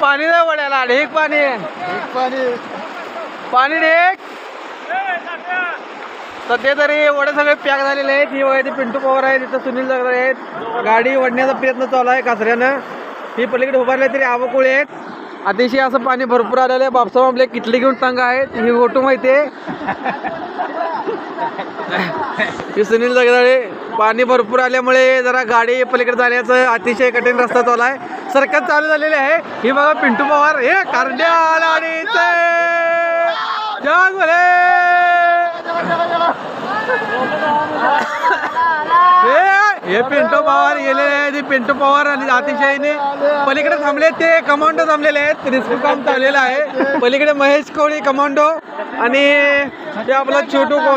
पाणी नाही वड्याला आले एक पाणी. एक पाणी. पाणी एक सध्या तरी वडे सगळे पॅक झालेले आहेत. ही वय पिंटू पवार आहे तिथं सुनील जगदाळे आहेत. गाडी ओढण्याचा प्रयत्न चालू आहे कासऱ्यानं. ही पलीकडे उभारले तरी आवकोळी आहेत अतिशय असं पाणी भरपूर आलेलं आहे. बापसाहेब आपले किटली घेऊन तंग आहेत ही गोटू माहिती आहे. ही सुनील जगदाळे पाणी भरपूर आल्यामुळे जरा गाडी पलीकडे जाण्याचं अतिशय कठीण रस्ता चालू आहे. सरकार चालू झालेले आहे. ही बघा पिंटू पवार हे कारड्या लाडीचे. जग हे पिंटू पवार गेलेले आहेत हे पिंटू पवार आणि अतिशयने. पलीकडे थांबले ते कमांडो थांबलेले आहेत. रिस्क काम चाललेलं आहे. पलीकडे महेश कोळी कमांडो आणि ते आपला छोटू को